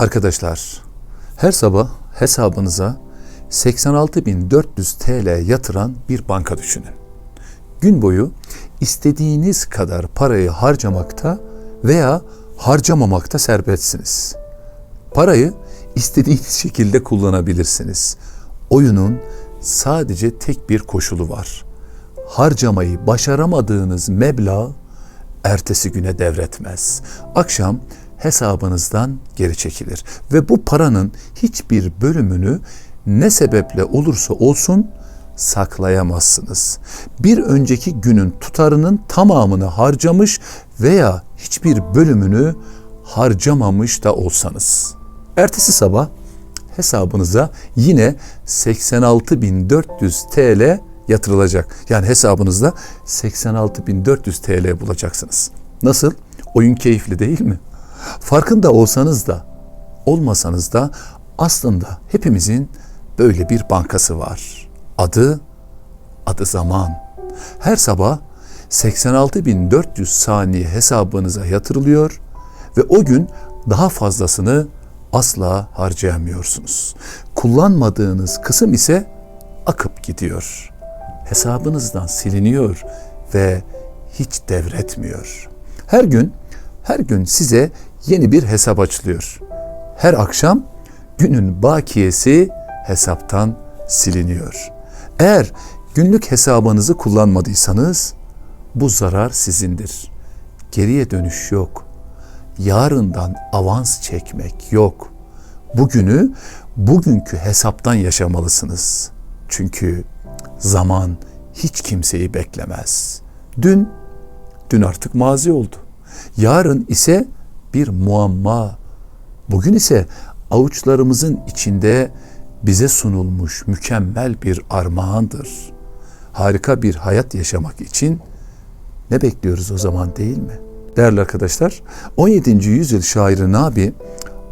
Arkadaşlar, her sabah hesabınıza 86.400 TL yatıran bir banka düşünün. Gün boyu istediğiniz kadar parayı harcamakta veya harcamamakta serbestsiniz. Parayı istediğiniz şekilde kullanabilirsiniz. Oyunun sadece tek bir koşulu var. Harcamayı başaramadığınız meblağ ertesi güne devretmez. Akşam hesabınızdan geri çekilir ve bu paranın hiçbir bölümünü ne sebeple olursa olsun saklayamazsınız. Bir önceki günün tutarının tamamını harcamış veya hiçbir bölümünü harcamamış da olsanız. Ertesi sabah hesabınıza yine 86.400 TL yatırılacak. Yani hesabınızda 86.400 TL bulacaksınız. Nasıl? Oyun keyifli değil mi? Farkında olsanız da olmasanız da aslında hepimizin böyle bir bankası var. Adı adı zaman. Her sabah 86.400 saniye hesabınıza yatırılıyor ve o gün daha fazlasını asla harcayamıyorsunuz. Kullanmadığınız kısım ise akıp gidiyor. Hesabınızdan siliniyor ve hiç devretmiyor. Her gün her gün size yeni bir hesap açılıyor. Her akşam günün bakiyesi hesaptan siliniyor. Eğer günlük hesabınızı kullanmadıysanız bu zarar sizindir. Geriye dönüş yok. Yarından avans çekmek yok. Bugünü bugünkü hesaptan yaşamalısınız. Çünkü zaman hiç kimseyi beklemez. Dün dün artık mazi oldu. Yarın ise bir muamma. Bugün ise avuçlarımızın içinde bize sunulmuş mükemmel bir armağandır. Harika bir hayat yaşamak için ne bekliyoruz o zaman değil mi? Değerli arkadaşlar, 17. yüzyıl şairi Nabi,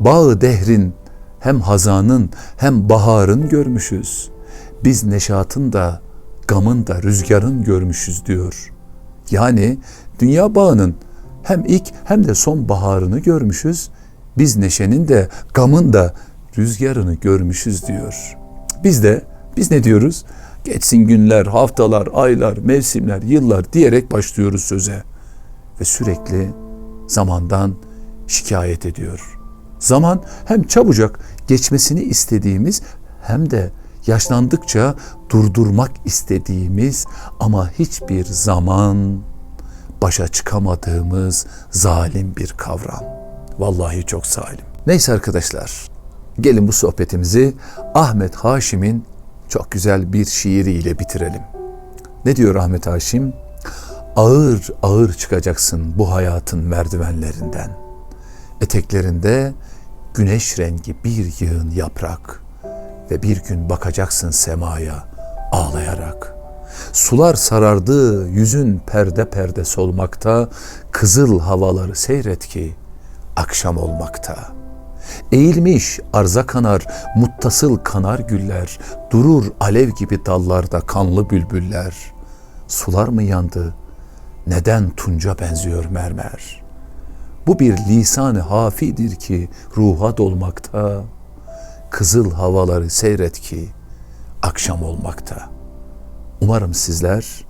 bağı dehrin hem hazanın hem baharın görmüşüz. Biz neşatın da gamın da rüzgarın görmüşüz diyor. Yani dünya bağının hem ilk hem de son baharını görmüşüz. Biz neşenin de gamın da rüzgarını görmüşüz diyor. Biz de biz ne diyoruz? Geçsin günler, haftalar, aylar, mevsimler, yıllar diyerek başlıyoruz söze. Ve sürekli zamandan şikayet ediyor. Zaman hem çabucak geçmesini istediğimiz hem de yaşlandıkça durdurmak istediğimiz ama hiçbir zaman başa çıkamadığımız zalim bir kavram. Vallahi çok zalim. Neyse arkadaşlar, gelin bu sohbetimizi Ahmet Haşim'in çok güzel bir şiiriyle bitirelim. Ne diyor Ahmet Haşim? Ağır ağır çıkacaksın bu hayatın merdivenlerinden. Eteklerinde güneş rengi bir yığın yaprak ve bir gün bakacaksın semaya ağlayarak.'' Sular sarardı, yüzün perde perde solmakta, kızıl havaları seyret ki akşam olmakta. Eğilmiş arza kanar, muttasıl kanar güller, durur alev gibi dallarda kanlı bülbüller. Sular mı yandı? Neden tunca benziyor mermer? Bu bir lisan-ı hafidir ki ruha dolmakta. Kızıl havaları seyret ki akşam olmakta.'' Umarım sizler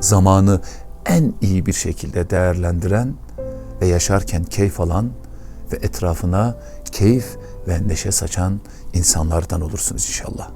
zamanı en iyi bir şekilde değerlendiren ve yaşarken keyif alan ve etrafına keyif ve neşe saçan insanlardan olursunuz inşallah.